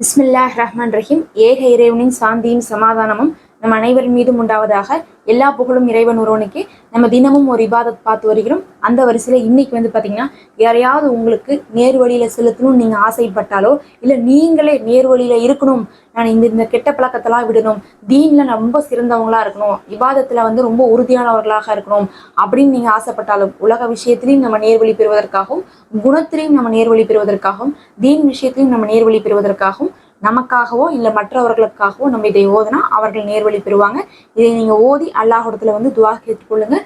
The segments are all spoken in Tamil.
பிஸ்மில்லாஹ் ரஹ்மான் ரஹீம். ஏக இறைவனின் சாந்தியும் சமாதானமும் நம் அனைவரின் மீதும் உண்டாவதாக எல்லா புகழும் இறைவன் ஒருவனுக்கு. நம்ம தினமும் ஒரு இபாதத் பார்த்து வருகிறோம். அந்த வரிசையில் இன்னைக்கு வந்து பார்த்தீங்கன்னா யாரையாவது உங்களுக்கு நேர் வழியில செலுத்தணும்னு நீங்கள் ஆசைப்பட்டாலோ இல்லை நீங்களே நேர் வழியில இருக்கணும் நான் இந்த இந்த கெட்ட பழக்கத்தெல்லாம் விடணும் தீன்ல ரொம்ப சிறந்தவங்களா இருக்கணும் இபாதத்தில் வந்து ரொம்ப உறுதியானவர்களாக இருக்கணும் அப்படின்னு நீங்கள் ஆசைப்பட்டாலும் உலக விஷயத்திலையும் நம்ம நேர்வழி பெறுவதற்காகவும் குணத்திலையும் நம்ம நேர்வழி பெறுவதற்காகவும் தீன் விஷயத்திலையும் நம்ம நேர்வழி பெறுவதற்காகவும் நமக்காகவோ இல்லை மற்றவர்களுக்காகவோ நம்ம இதை ஓதுனா அவர்கள் நேர்வழி பெறுவாங்க. இதை நீங்கள் ஓதி அல்லாஹிடத்துல வந்து துவா கேட்டுக்கொள்ளுங்க.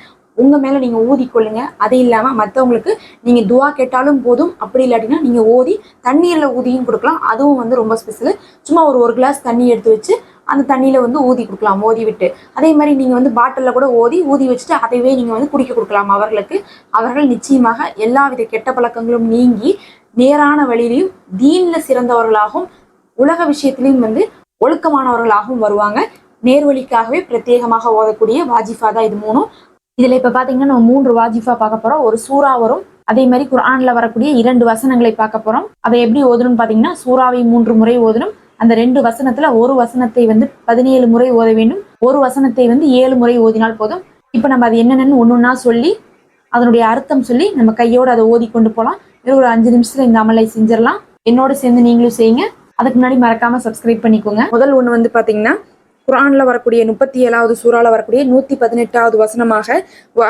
மேலே நீங்கள் ஊதி ஊதிக்கொள்ளுங்க. அது இல்லாமல் மற்றவங்களுக்கு நீங்கள் துவா கேட்டாலும் போதும். அப்படி இல்லாட்டினா நீங்கள் ஓதி தண்ணீரில் ஊதியும் கொடுக்கலாம். அதுவும் வந்து ரொம்ப ஸ்பெஷல் சும்மா ஒரு ஒரு கிளாஸ் தண்ணி எடுத்து வச்சு அந்த தண்ணியில் வந்து ஊதி கொடுக்கலாம் ஓதி விட்டு. அதே மாதிரி நீங்கள் வந்து பாட்டிலில் கூட ஓதி ஊதி வச்சுட்டு அதைவே நீங்கள் வந்து குடிக்க கொடுக்கலாம் அவர்களுக்கு. அவர்கள் நிச்சயமாக எல்லா வித கெட்ட பழக்கங்களும் நீங்கி நேரான வழியிலையும் தீனில் சிறந்தவர்களாகவும் உலக விஷயத்திலையும் வந்து ஒழுக்கமானவர்களாகவும் வருவாங்க. நேர்வழிக்காகவே பிரத்யேகமாக ஓதக்கூடிய வாஜிஃபா தான் இது மூணும். இதுல இப்ப பாத்தீங்கன்னா நம்ம மூன்று வாஜிஃபா பார்க்க போறோம். ஒரு சூறா வரும். அதே மாதிரி குர்ஆன்ல வரக்கூடிய இரண்டு வசனங்களை பார்க்க போறோம். அதை எப்படி ஓதணும்னு பாத்தீங்கன்னா சூறாவை மூன்று முறை ஓதணும். அந்த ரெண்டு வசனத்துல ஒரு வசனத்தை வந்து பதினேழு முறை ஓத வேண்டும். ஒரு வசனத்தை வந்து ஏழு முறை ஓதினால் போதும். இப்ப நம்ம அது என்னென்னு ஒன்னொன்னா சொல்லி அதனுடைய அர்த்தம் சொல்லி நம்ம கையோடு அதை ஓதி கொண்டு போகலாம் ஒரு அஞ்சு நிமிஷத்துல இந்த அமலை செஞ்சிடலாம். என்னோட சேர்ந்து நீங்களும் செய்யுங்க. அதுக்கு முன்னாடி மறக்காம சப்ஸ்கிரைப் பண்ணிக்கோங்க. முதல் ஒன்று வந்து பார்த்தீங்கன்னா குரானில் வரக்கூடிய முப்பத்தி ஏழாவது சூறாவில் வரக்கூடிய நூற்றி பதினெட்டாவது வசனமாக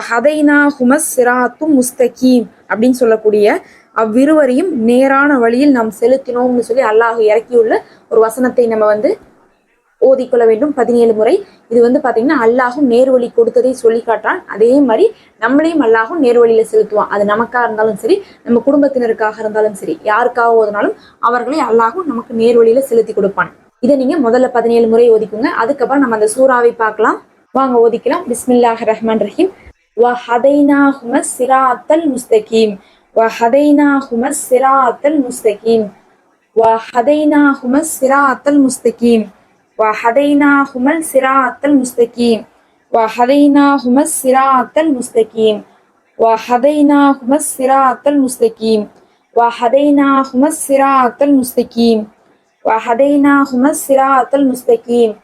ஹதைனா ஹுமஸ் சிராத்தும் முஸ்தகீம் அப்படின்னு சொல்லக்கூடிய அவ்விருவரையும் நேரான வழியில் நாம் செலுத்தினோம்னு சொல்லி அல்லாஹ் இறக்கியுள்ள ஒரு வசனத்தை நம்ம வந்து ஓதிக்கொள்ள வேண்டும் பதினேழு முறை இது வந்து பாத்தீங்கன்னா அல்லாஹும் நேர்வழி கொடுத்ததை சொல்லி காட்டுறான் அதே மாதிரி நம்மளையும் அல்லாஹும் நேர்வழியில செலுத்துவான் அது நமக்கா இருந்தாலும் சரி நம்ம குடும்பத்தினருக்காக இருந்தாலும் சரி யாருக்காக ஓதினாலும் அவர்களை அல்லாஹும் நமக்கு நேர்வழியில செலுத்தி கொடுப்பான் இதை நீங்க முதல்ல பதினேழு முறை ஓதிக்குங்க அதுக்கப்புறம் நம்ம அந்த சூறாவை பார்க்கலாம் வாங்க ஓதிக்கலாம் பிஸ்மில்லாஹ் ரஹ்மான் ரஹீம் வ ஹதைனாஹும சிராத்தல் முஸ்தகீம் வ ஹதைனாஹும சிராத்தல் முஸ்தகீம் வ ஹதைனாஹும சிராத்தல் முஸ்தகீம் وهديناهما الصراط المستقيم وهديناهما الصراط المستقيم. وهديناهما الصراط المستقيم. وهديناهما الصراط المستقيم. وهديناهما الصراط المستقيم. وهديناهما الصراط المستقيم.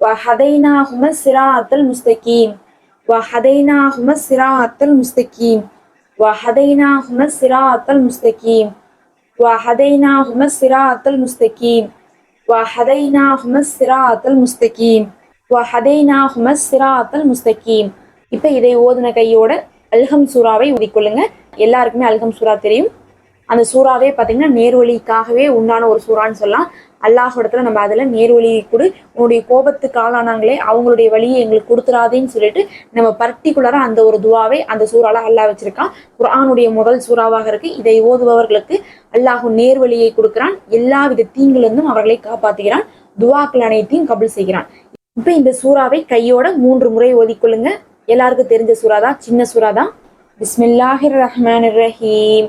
وهديناهما الصراط المستقيم. وهديناهما الصراط المستقيم. وهديناهما الصراط المستقيم. وهديناهما الصراط المستقيم. வஹதைனாஹும சிராத்தல் முஸ்தகீம் வஹதைனாஹும சிராத்தல் முஸ்தகீம் இப்போ இதை ஓதுன கையோட அல்ஹம் சூறாவை உதிக்கொள்ளுங்க எல்லாருக்குமே அல்ஹம் சூறா தெரியும். அந்த சூறாவே பார்த்தீங்கன்னா நேர்வழிக்காகவே உண்டான ஒரு சூறான்னு சொல்லலாம். அல்லாஹிடத்துல நம்ம அதில் நேர்வழி கொடு. உன்னுடைய கோபத்துக்கு ஆளானாங்களே அவங்களுடைய வழியை எங்களுக்கு கொடுத்துடாதேன்னு சொல்லிட்டு நம்ம பர்டிகுலராக அந்த ஒரு துவாவை அந்த சூறால அல்லாஹ் வச்சிருக்கான். குரானுடைய முதல் சூறாவாக இருக்கு. இதை ஓதுபவர்களுக்கு அல்லாஹு நேர்வழியை கொடுக்கிறான். எல்லா வித தீங்கிலிருந்தும் அவர்களை காப்பாற்றுகிறான் துவாக்கள் அனைத்தையும் கபல் செய்கிறான். இப்போ இந்த சூறாவை கையோட மூன்று முறை ஓதிக்கொள்ளுங்க. எல்லாருக்கும் தெரிஞ்ச சூறா தான் சின்ன சூறா தான் பிஸ்மில்லாஹிர் ரஹ்மான் ரஹீம்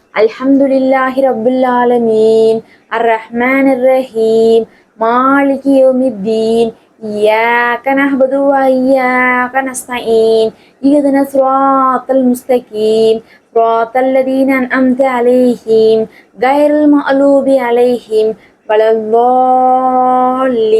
அல்ஹம்துலில்லாஹி ரபுல் ஆலமீன் அர் ரஹ்மான் ரஹீம் மாலிகி யோமித்தீன் إياك نعبد وإياك نستعين اهدنا صراط المستقيم صراط الذين أنعمت عليهم غير المغلوب عليهم ولا الضالين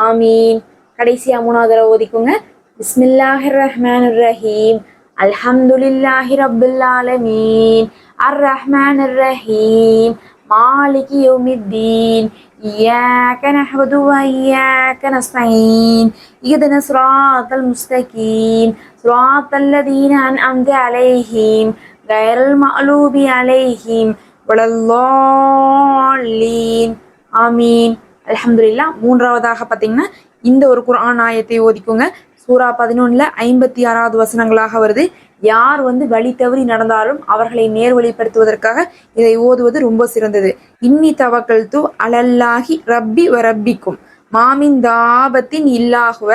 آمين கடைசி மூணாவது ஓதிக்குங்க பிஸ்மில்லாஹிர் ரஹ்மான் ரஹீம் அல்ஹம்துலில்லாஹி ரபுல் ஆலமீன் அர் ரஹ்மானிர் ரஹீம் مالك يوم الدين إياك نعبد وإياك نستعين اهدنا الصراط المستقيم صراط الذين أنعمت عليهم غير المغلوب عليهم ولا الضالين ஆமீன் அல்ஹம்துலில்லாஹ் மூன்றாவதாக பார்த்தீங்கன்னா இந்த ஒரு குர்ஆன் ஆயத்தை ஓதிக்கோங்க சூரா பதினொன்னுல ஐம்பத்தி ஆறாவது வசனங்களாக வருது. யார் வந்து வழி தவறி நடந்தாலும் அவர்களை நேர்வழிப்படுத்துவதற்காக இதை ஓதுவது ரொம்ப சிறந்தது. இன்னி தவக்கல் தூ அலல்லாஹி ரப்பி வ ரப்பிக்கும். மாமின் தாபத்தின் இல்லாகுவ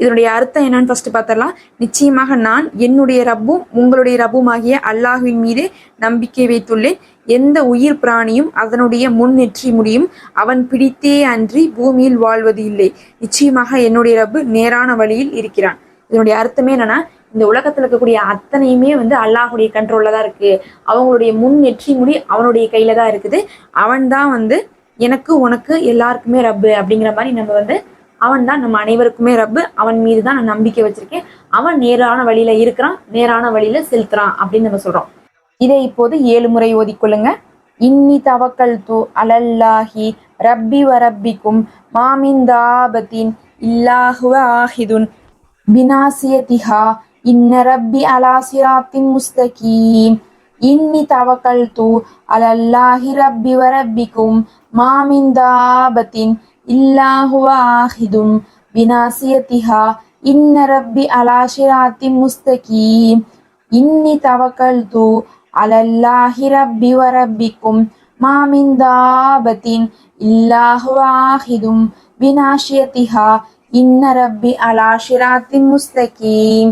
இதனுடைய அர்த்தம் என்னன்னு ஃபர்ஸ்ட் பார்த்தரலாம் நிச்சயமாக நான் என்னுடைய ரப்பும் உங்களுடைய ரப்பும் ஆகிய அல்லாஹுவின் மீது நம்பிக்கை வைத்துள்ளேன். எந்த உயிர் பிராணியும் அதனுடைய முன் நெற்றி முடியும். அவன் பிடித்தே அன்றி பூமியில் வாழ்வது இல்லை. நிச்சயமாக என்னுடைய ரப்பு நேரான வழியில் இருக்கிறான். இதனுடைய அர்த்தமே என்னன்னா இந்த உலகத்துல இருக்கக்கூடிய அத்தனையுமே வந்து அல்லாஹுடைய கண்ட்ரோல்ல தான் இருக்கு. அவங்களுடைய முன் நெற்றி முடி அவனுடைய கையில தான் இருக்குது. அவன் தான் வந்து எனக்கு உனக்கு எல்லாருக்குமே ரப்பு அப்படிங்கிற மாதிரி நம்ம வந்து அவன் தான் நம்ம அனைவருக்குமே ரப்பு. அவன் மீது தான் நான் நம்பிக்கை வச்சிருக்கேன். அவன் நேரான வழியில இருக்கிறான் நேரான வழியில செலுத்துறான் அப்படின்னு நம்ம சொல்றோம். இதை இப்போது ஏழு முறை ஓதிக்கொள்ளுங்க இன்னி தவக்கல் தூ அலல்லாஹி ரப்பி வரப்பிக்கும் மாமிந்தாபத்தின் மாமின் தாபத்தின் இல்லாஹுவ ஆஹிதுன் பினாசியதிஹா இன்ன ரப்பி அலாசிராத்தின் முஸ்தகீம். இன்னி தவக்கல் தூ அலல்லாஹி ரப்பி வரப்பிக்கும் ரப்பிக்கும் மாமின் தாபத்தின் இல்லாஹுவ ஆஹிதுன் பினாசியதிஹா இன்ன ரப்பி அலா சிராத்தின் முஸ்தகீம். இன்னி தவக்கல் தூ அலல்லாஹி ரப்பி வ ரப்பிக்கும் மாமின் தாபத்தின் இல்லாஹுவ ஆஹிதும் பினாஷியத்திஹா இன்ன ரப்பி அலா ஷிராத்தின் முஸ்தகீம்.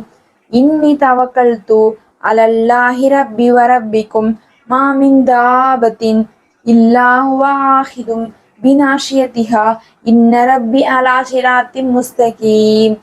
இன்னி தவக்கல் தூ அலல்லாஹி ரப்பி வ ரப்பிக்கும் மாமின் தாபத்தின் இல்லாஹுவ ஆஹிதும் பினாஷியத்திஹா இன்ன ரப்பி அலா ஷிராத்தின் முஸ்தகீம்.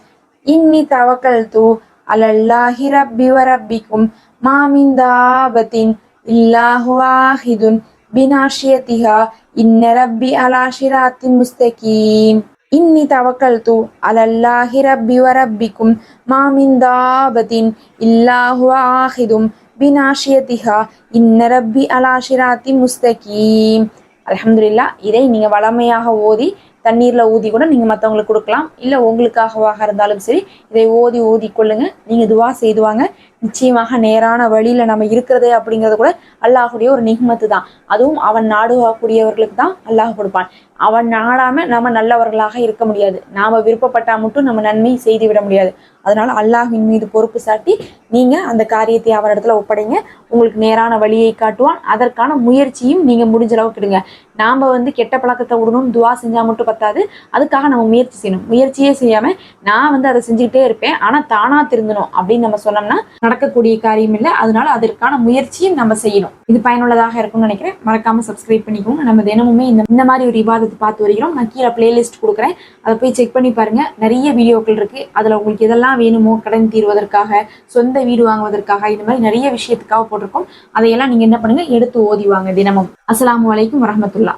இன்னி தவக்கல்து அலல்லாஹி ரப்பி வ ரப்பிக்கும் மாமின் தாபத்தின் இல்லாஹு வாஹிதுன். பினாஷியத்திஹா இன்ன ரப்பி அலா ஷிராத்தின் முஸ்தகீம். இன்னி தவக்கல்து அலல்லாஹி ரப்பி வ ரப்பிக்கும் மாமின் தாபத்தின் இல்லாஹு வாஹிதும். பினாஷியத்திஹா இன்ன ரப்பி அலா ஷிராத்தின் முஸ்தகீம். அலமதுல்லா இதை நீங்கள் வளமையாக ஓதி தண்ணீரில் ஊதி கூட நீங்கள் மற்றவங்களுக்கு கொடுக்கலாம். இல்லை உங்களுக்காகவாக இருந்தாலும் சரி இதை ஓதி ஊதி கொள்ளுங்க. நீங்கள் துவா செய்துவாங்க நிச்சயமாக நேரான வழியில நம்ம இருக்கிறது அப்படிங்கிறது கூட அல்லாஹுடைய ஒரு நிகமத்து தான் அதுவும் அவன் நாடுவாக்கூடியவர்களுக்கு தான் அல்லாஹ் கொடுப்பான். அவன் நாடாம நம்ம நல்லவர்களாக இருக்க முடியாது. நாம விருப்பப்பட்டா மட்டும் நம்ம நன்மை செய்து விட முடியாது. அதனால அல்லாஹின் மீது பொறுப்பு சாட்டி நீங்க அந்த காரியத்தை அவரிடத்துல ஒப்படைங்க. உங்களுக்கு நேரான வழியை காட்டுவான். அதற்கான முயற்சியும் நீங்க முடிஞ்ச அளவுக்கு எடுங்க. நாம வந்து கெட்ட பழக்கத்தை விடணும்னு துவா செஞ்சா மட்டும் பத்தாது. அதுக்காக நம்ம முயற்சி செய்யணும். முயற்சியே செய்யாம நான் வந்து அதை செஞ்சுக்கிட்டே இருப்பேன். ஆனா தானா திருந்தணும் அப்படின்னு நம்ம சொன்னோம்னா நடக்கக்கூடிய காரியம் இல்லை. அதனால அதற்கான முயற்சியும் நம்ம செய்யணும். இது பயனுள்ளதாக இருக்கும்னு நினைக்கிறேன். மறக்காம சப்ஸ்கிரைப் பண்ணிக்கோங்க. நம்ம தினமுமே இந்த இந்த மாதிரி ஒரு விவாதத்தை பார்த்து வருகிறோம். நான் கீழே பிளேலிஸ்ட் கொடுக்குறேன். அதை போய் செக் பண்ணி பாருங்க. நிறைய வீடியோக்கள் இருக்கு. அதுல உங்களுக்கு எதெல்லாம் வேணுமோ கடன் தீர்வதற்காக சொந்த வீடு வாங்குவதற்காக இந்த மாதிரி நிறைய விஷயத்துக்காக போட்டிருக்கோம். அதையெல்லாம் நீங்க என்ன பண்ணுங்க? எடுத்து ஓதிவாங்க தினமும். அஸ்லாம் வலைக்கும் வரமத்துல்லா